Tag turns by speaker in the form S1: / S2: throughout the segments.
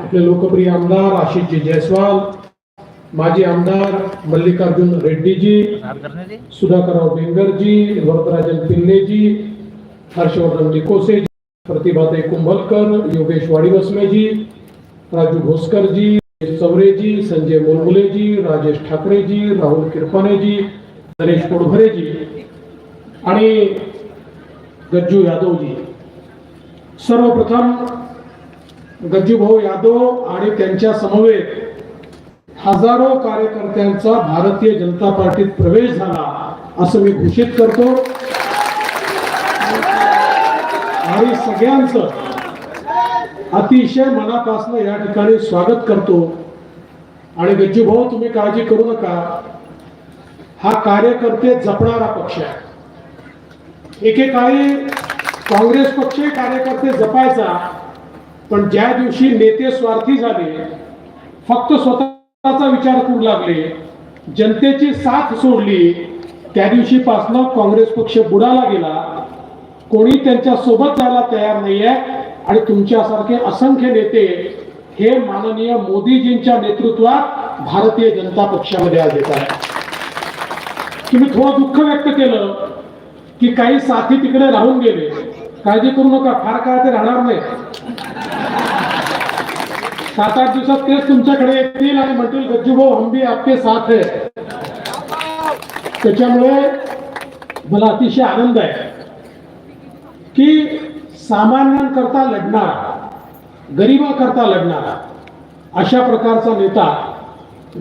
S1: आपले लोकप्रिय आमदार आशिषजी जयस्वाल माजी आमदार मल्लिकार्जुन रेड्डीजी सुधाकरराव बेंगरजी वरदराजन पिल्लेजी हर्षवर्धन निकोसे प्रतिभाताई कुंभलकर योगेश वाडिवसमेजी राजू भोसकरजी चौरेजी संजय मुलमुलेजी राजेश ठाकरेजी राहुल किरपानेजी नरेश पोडभरेजी आणि गज्जू यादवजी. सर्वप्रथम गज्जूभाऊ यादव आणि त्यांच्या समवेत हजारो कार्यकर्त्यांचा भारतीय जनता पार्टीत प्रवेश झाला असं मी घोषित करतो. आणि सगळ्यांचं अतिशय मनापासून या ठिकाणी स्वागत करतो. आणि गज्जूभाऊ तुम्ही काळजी करू नका. हा कार्यकर्ते जपणारा पक्ष आहे. एकेकाळी काँग्रेस पक्ष कार्यकर्ते जपायचा. पण ज्या दिवशी नेते स्वार्थी झाले फक्त स्वतःचा विचार करू लागले जनतेची साथ सोडली त्या दिवशीपासनं काँग्रेस पक्ष बुडाला गेला. कोणी त्यांच्यासोबत जायला तयार नाहीये आणि तुमच्यासारखे असंख्य नेते हे माननीय मोदीजींच्या नेतृत्वात भारतीय जनता पक्षामध्ये आज येत आहे तुम्ही थोडं दुःख व्यक्त केलं की काही साथी तिकडे राहून गेले. काळजी करू नका फार काळ ते राहणार नाही सात आठ दिवसात तेच तुमच्याकडे येतील आणि म्हणतील गज्जूभाऊ हम भी आपके साथ है. त्याच्यामुळे मला अतिशय आनंद आहे की सामान्यांकरता लढणारा गरिबाकरता लढणारा अशा प्रकारचा नेता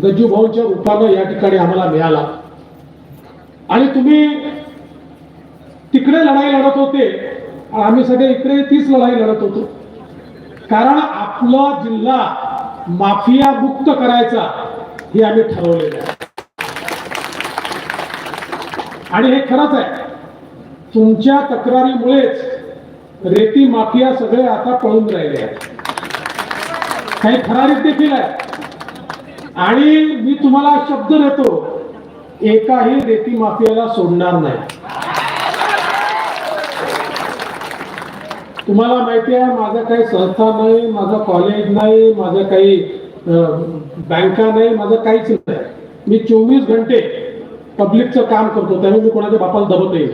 S1: गज्जूभाऊंच्या रूपानं या ठिकाणी आम्हाला मिळाला. आणि तुम्ही तिकडे लढाई लढत होते आणि आम्ही सगळे इकडे तीच लढाई लढत होतो. कारण आपला जिल्हा माफिया मुक्त करायचा हे आम्ही ठरवलेलं आहे. आणि हे खरंच आहे. तुमच्या तक्रारीमुळेच रेती माफिया सगळे आता पळून राहिले आहेत. काही ठराविक देखील आहे आणि मी तुम्हाला शब्द देतो एकाही रेती माफियाला सोडणार नाही. तुम्हाला माहिती आहे माझं काही संस्था नाही माझं कॉलेज नाही माझं काही बँका नाही माझं काहीच नाही. मी चोवीस घंटे पब्लिकचं काम करतो त्यामुळे मी कोणाच्या बापाला दबत नाही.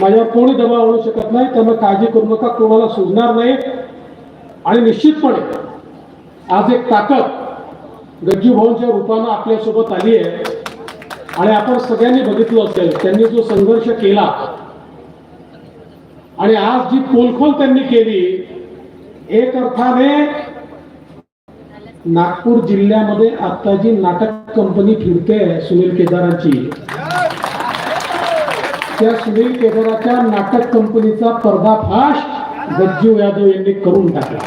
S1: माझ्यावर कोणी दबाव आणू शकत नाही त्यामुळे काळजी करू नका कोणाला सुजणार नाही. आणि निश्चितपणे आज एक ताकद गज्जू भाऊंच्या रूपानं आपल्यासोबत आली आहे. आणि आपण सगळ्यांनी बघितलं असेल त्यांनी जो संघर्ष केला आणि आज जी पोलखोल त्यांनी केली एक अर्थाने नागपूर जिल्ह्यामध्ये आता जी नाटक कंपनी फिरते सुनील केदारांची त्या सुनील केदाराच्या नाटक कंपनीचा पर्दाफाश गज्जू यादव यांनी करून टाकला.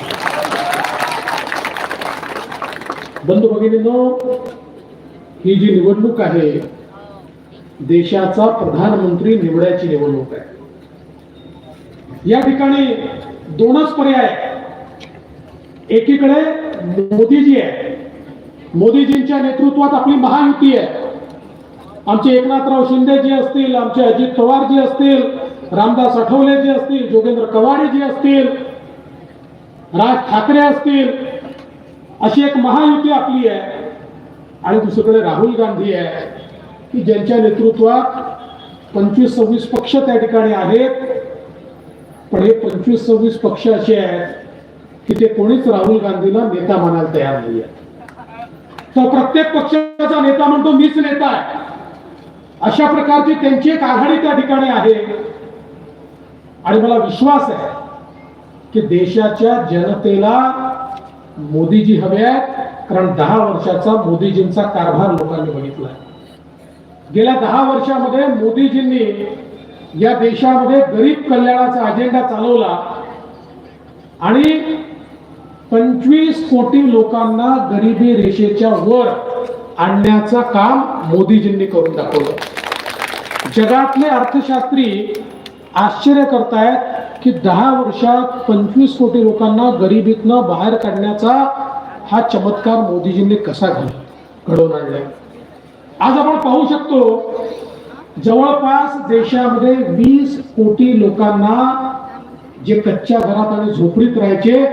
S1: बंधू भगिनीनो ही जी निवडणूक आहे देशाचा प्रधानमंत्री निवडायची निवडणूक आहे. या ठिकाणी दोनच पर्याय एकीकडे मोदीजी आहे मोदीजींच्या नेतृत्वात आपली महायुती आहे. आमचे एकनाथराव शिंदे जी असतील आमचे अजित पवार जी असतील रामदास आठवले जी असतील जोगेंद्र कवाडे जी असतील राज ठाकरे असतील अशी एक महायुती आपली आहे. आणि दुसरीकडे राहुल गांधी आहे की ज्यांच्या नेतृत्वात पंचवीस सव्वीस पक्ष त्या ठिकाणी आहेत. पण हे पंचवीस सव्वीस पक्ष असे आहेत की ते कोणीच राहुल गांधीला नेता म्हणायला तयार नाही तर प्रत्येक पक्षाचा नेता म्हणतो मीच नेता आहे. अशा प्रकारची त्यांची एक आघाडी त्या ठिकाणी आहे. आणि मला विश्वास आहे की देशाच्या जनतेला मोदीजी हवे आहेत कारण दहा वर्षाचा मोदीजींचा कारभार लोकांनी बघितला गेल्या दहा वर्षामध्ये मोदीजींनी या देशामध्ये गरीब कल्याणाचा अजेंडा चालवला आणि पंचवीस कोटी लोकांना गरिबी रेषेच्या वर आणण्याचं काम मोदीजींनी करून दाखवलं. जगातले अर्थशास्त्री आश्चर्य करतायत की दहा वर्षात पंचवीस कोटी लोकांना गरिबीतनं बाहेर काढण्याचा हा चमत्कार मोदीजींनी कसा घडवून आणलाय? आज आपण पाहू शकतो जवळपास देशामध्ये वीस कोटी लोकांना जे कच्च्या घरात आणि झोपडीत राहायचे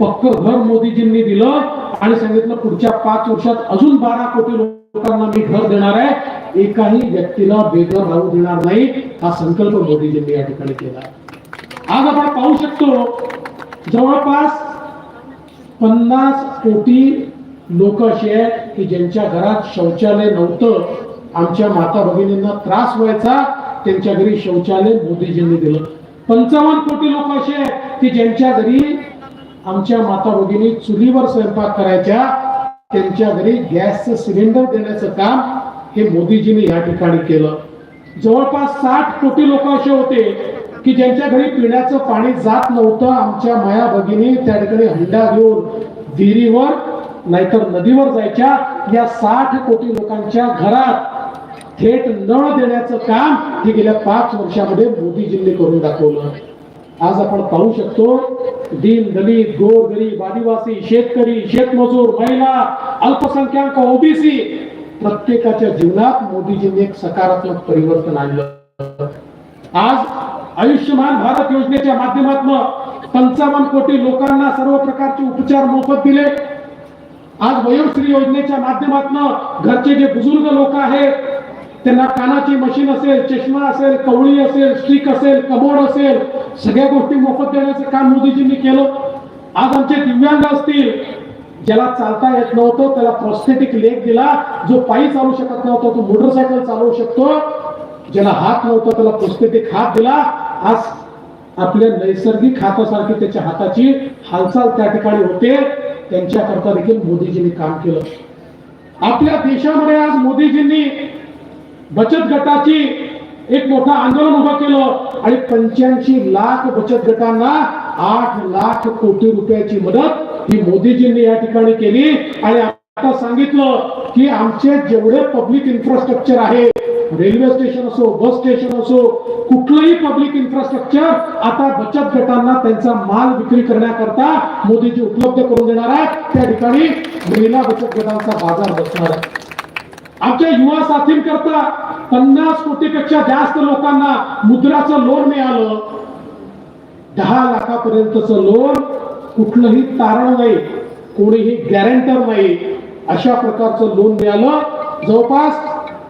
S1: पक्क घर मोदीजींनी दिलं आणि सांगितलं पुढच्या पाच वर्षात अजून बारा कोटी लोकांना मी घर देणार आहे. एकाही व्यक्तीला बेघर राहू देणार नाही हा संकल्प मोदीजींनी या ठिकाणी केला. आज आपण पाहू शकतो जवळपास पन्नास कोटी लोक असे आहेत की ज्यांच्या घरात शौचालय नव्हतं आमच्या माता भगिनींना त्रास व्हायचा त्यांच्या घरी शौचालय मोदीजींनी दिलं. पंचावन्न कोटी लोक असे की ज्यांच्या घरी आमच्या माता भगिनी चुलीवर स्वयंपाक करायच्या त्यांच्या घरी गॅसचं सिलेंडर देण्याचं काम हे मोदीजींनी या ठिकाणी केलं. जवळपास साठ कोटी लोक असे होते की ज्यांच्या घरी पिण्याचं पाणी जात नव्हतं आमच्या माया भगिनी त्या ठिकाणी हंडा घेऊन विहिरीवर नाहीतर नदीवर जायच्या या साठ कोटी लोकांच्या घरात थेट नळ देण्याचं काम हे गेल्या पाच वर्षामध्ये मोदीजींनी करून दाखवलं. आज आपण पाहू शकतो दीन दलित गोर गरीब आदिवासी शेतकरी शेतमजूर महिला अल्पसंख्याक ओबीसी प्रत्येकाच्या जीवनात मोदीजींनी एक सकारात्मक परिवर्तन आणलं. आज आयुष्यमान भारत योजनेच्या माध्यमातून पंचावन्न कोटी लोकांना सर्व प्रकारचे उपचार मोफत दिले. आज वयोश्री योजनेच्या माध्यमातून घरचे जे बुजुर्ग लोक आहेत त्यांना कानाची मशीन असेल चष्मा असेल कवळी असेल स्टिक असेल कमोड असेल सगळ्या गोष्टी मोफत देण्याचं काम मोदीजींनी केलं. आज आमचे दिव्यांग असतील ज्याला चालता येत नव्हतं त्याला प्रॉस्थेटिक लेग दिला जो पायी चालू शकत नव्हता तो मोटरसायकल चालवू शकतो. ज्याला हात नव्हता त्याला प्रॉस्थेटिक हात दिला. आज आपल्या नैसर्गिक हातासारखी त्याच्या हाताची हालचाल त्या ठिकाणी होते. त्यांच्याकरता देखील मोदीजींनी काम केलं. आपल्या देशामध्ये आज मोदीजींनी बचत गटाची एक मोठं आंदोलन उभं केलं आणि पंच्याऐंशी लाख बचत गटांना आठ लाख कोटी रुपयाची मदत ही मोदीजींनी या ठिकाणी केली. आणि आता सांगितलं की आमचे जेवढे पब्लिक इन्फ्रास्ट्रक्चर आहे रेल्वे स्टेशन असो बस स्टेशन असो कुठलंही पब्लिक इन्फ्रास्ट्रक्चर आता बचत गटांना त्यांचा माल विक्री करण्याकरता मोदीजी उपलब्ध करून देणार आहे त्या ठिकाणी महिला बचत गटांचा बाजार बसणार आहे. आमच्या युवा साथींकरता पन्नास कोटीपेक्षा जास्त लोकांना मुद्राचं लोन मिळालं. दहा लाखापर्यंतचं लोन कुठलंही तारण नाही कोणीही गॅरंटर नाही. अशा प्रकारचं लोन मिळालं. जवळपास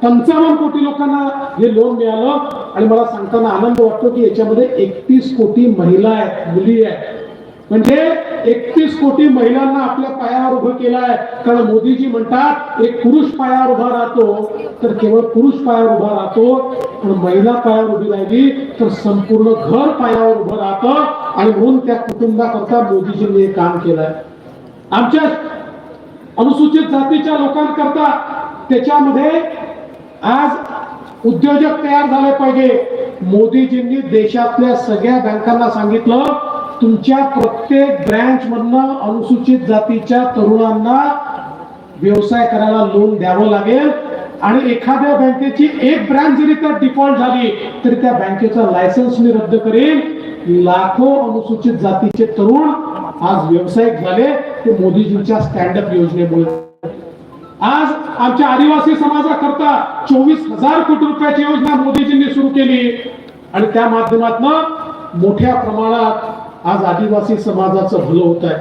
S1: पंचावन्न कोटी लोकांना हे लोन मिळालं. आणि मला सांगताना आनंद वाटतो की याच्यामध्ये एकतीस कोटी महिला आहेत मुली आहेत. म्हणजे एकतीस कोटी महिलांना आपल्या पायावर उभं केलं आहे कारण मोदीजी म्हणतात एक पुरुष पायावर उभा राहतो तर केवळ पुरुष पायावर उभा राहतो. पण महिला पायावर उभी राहिली तर संपूर्ण घर पायावर उभं राहतं. आणि म्हणून त्या कुटुंबाकरता मोदीजींनी हे काम केलंय. आमच्या अनुसूचित जातीच्या लोकांकरता त्याच्यामध्ये आज उद्योजक तयार झाले पाहिजे. मोदीजींनी देशातल्या सगळ्या बँकांना सांगितलं तुमच्या प्रत्येक ब्रँच मधनं अनुसूचित जातीच्या तरुणांना व्यवसाय करायला लोन द्यावं लागेल. आणि एखाद्या बँकेची एक ब्रँच जरी तर डिफॉल्ट झाली तरी त्या बँकेचं लायसन्स मी रद्द करेन लाखो अनुसूचित जातीचे तरुण आज व्यावसायिक झाले. ते मोदीजींच्या स्टँडअप योजनेमुळे. आज आमच्या आदिवासी समाजाकरता चोवीस हजार कोटी रुपयाची योजना मोदीजींनी सुरू केली. आणि त्या माध्यमातून मोठ्या प्रमाणात आज आदिवासी समाजाचं भलं होत आहे.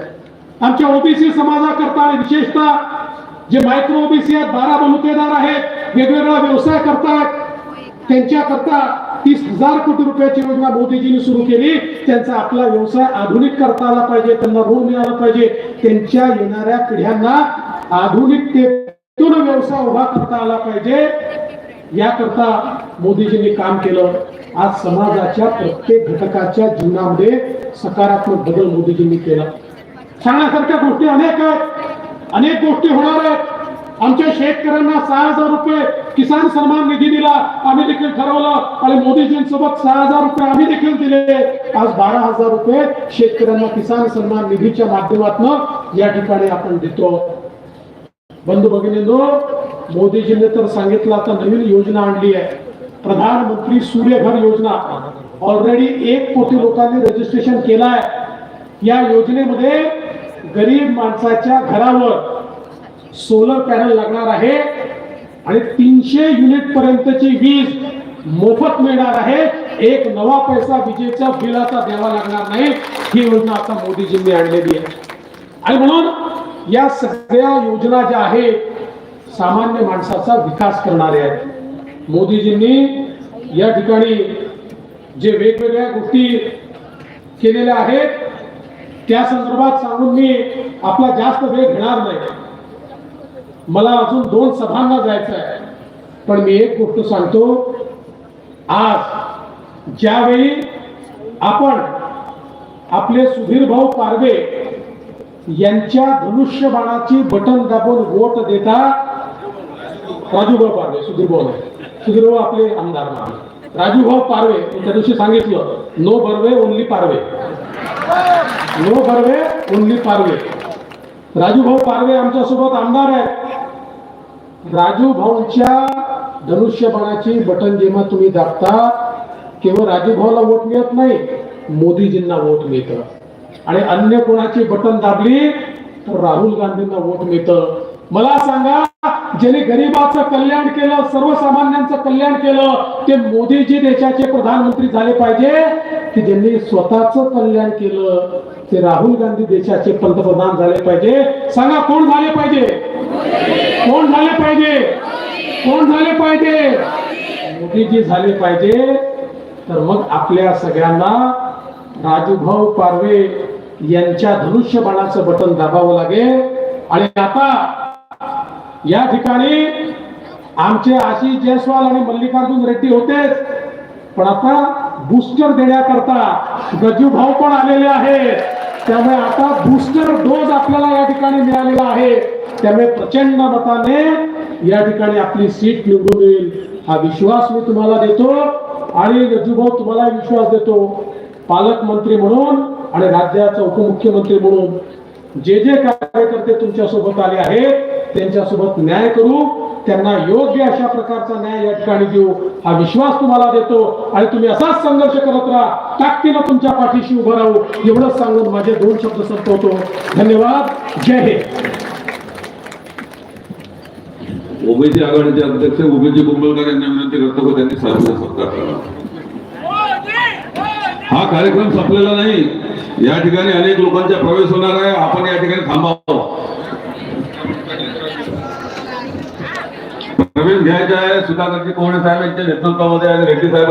S1: आमच्या ओबीसी समाजाकरता आणि विशेषतः जे मायक्रो ओबीसी आहेत बारा बलुतेदार आहेत वेगवेगळा व्यवसाय करतात त्यांच्याकरता तीस हजार कोटी रुपयाची योजना मोदीजींनी सुरू केली. त्यांचा आपला व्यवसाय आधुनिक करता आला पाहिजे त्यांना रोल मिळाला पाहिजे त्यांच्या येणाऱ्या पिढ्यांना आधुनिकतेतून व्यवसाय उभा करता आला पाहिजे. याकरता मोदीजींनी काम केलं. आज समाजाच्या प्रत्येक घटकाच्या जीवनामध्ये सकारात्मक बदल मोदीजींनी केला. सांगण्यासारख्या गोष्टी अनेक आहेत. अनेक गोष्टी होणार आहेत. आमच्या शेतकऱ्यांना सहा हजार रुपये किसान सन्मान निधी दिला. आम्ही देखील ठरवलं. आणि मोदीजींसोबत सहा हजार रुपये आम्ही देखील दिले. आज बारा हजार रुपये शेतकऱ्यांना किसान सन्मान निधीच्या माध्यमातून या ठिकाणी आपण देतो. बंधू भगिनींनो मोदीजींनी तर सांगितलं आता नवीन योजना आणली आहे. प्रधानमंत्री सूर्यघर योजना. ऑलरेडी एक कोटी लोकांनी रजिस्ट्रेशन केलं आहे या योजनेमध्ये गरीब माणसाच्या घरावर सोलर पॅनल लागणार आहे आणि तीनशे युनिट पर्यंतची वीज मोफत मिळणार आहे. एक नवा पैसा विजेचा बिलाचा द्यावा लागणार नाही. ही योजना आता मोदीजींनी आणलेली आहे. आणि म्हणून या सगळ्या योजना ज्या आहेत सामान्य माणसाचा विकास करणारे आहेत. मोदीजींनी या ठिकाणी जे वेगवेगळ्या गोष्टी केलेल्या आहेत त्या संदर्भात सांगून मी आपला जास्त वेळ घेणार नाही. मला अजून दोन सभांना जायचं आहे पण मी एक गोष्ट सांगतो आज ज्यावेळी आपण आपले सुधीर भाऊ पारवे यांच्या धनुष्यबाणाची बटन दाबून वोट देता राजूभाऊ पारवे सुधीरभाऊ नाही. सुधीरभाऊ आपले आमदार नाही. राजूभाऊ पारवे त्या दिवशी सांगितलं no Barve only Parve. No Barve only Parve. राजूभाऊ पारवे आमच्यासोबत आमदार आहे राजू भाऊंच्या धनुष्यबाणाची बटन जेव्हा तुम्ही दाबता केवळ राजूभाऊला वोट मिळत नाही मोदीजींना वोट मिळतं. आणि अन्य कोणाची बटन दाबली तर राहुल गांधींना वोट मिळतं. मला सांगा ज्यांनी गरिबाचं कल्याण केलं सर्वसामान्यांचं कल्याण केलं ते मोदीजी देशाचे प्रधानमंत्री झाले पाहिजे. की ज्यांनी स्वतःचं कल्याण केलं ते राहुल गांधी देशाचे पंतप्रधान झाले पाहिजे. सांगा कोण झाले पाहिजे? कोण झाले पाहिजे? कोण झाले पाहिजे? मोदीजी झाले पाहिजे. तर मग आपल्या सगळ्यांना राजूभाऊ पारवे यांच्या धनुष्यबाणाचं बटन दाबावं लागेल. आणि आता या ठिकाणी आमचे आशिष जयस्वाल आणि मल्लिकार्जुन रेड्डी होतेच. पण आता बूस्टर देण्याकरता गजू भाऊ पण आलेले आहेत. त्यामुळे आता बूस्टर डोस आपल्याला या ठिकाणी मिळालेला आहे. त्यामुळे प्रचंड मताने या ठिकाणी आपली सीट निवडून येईल. हा विश्वास मी तुम्हाला देतो आणि गजूभाऊ तुम्हाला विश्वास देतो. पालकमंत्री म्हणून आणि राज्याचा उपमुख्यमंत्री म्हणून जे जे कार्यकर्ते तुमच्यासोबत आले आहेत त्यांच्यासोबत न्याय करू त्यांना योग्य अशा प्रकारचा न्याय या ठिकाणी देऊ हा विश्वास तुम्हाला देतो. आणि तुम्ही असाच संघर्ष करत राहा. ताकदीनं तुमच्या पाठीशी उभं राहू. एवढंच सांगून माझे दोन शब्द संपवतो. धन्यवाद. जय हिंद.
S2: ओबीसी आघाडीचे अध्यक्ष ओबीसी कुंभलकर यांना विनंती करतो की त्यांनी सत्कार करावा हा कार्यक्रम संपलेला नाही. या ठिकाणी अनेक लोकांचा प्रवेश होणार आहे. आपण या ठिकाणी थांबावं. प्रवेश घ्यायचा आहे सुधाकरजी कोवणे साहेब यांच्या नेतृत्वामध्ये आणि रेड्डी साहेब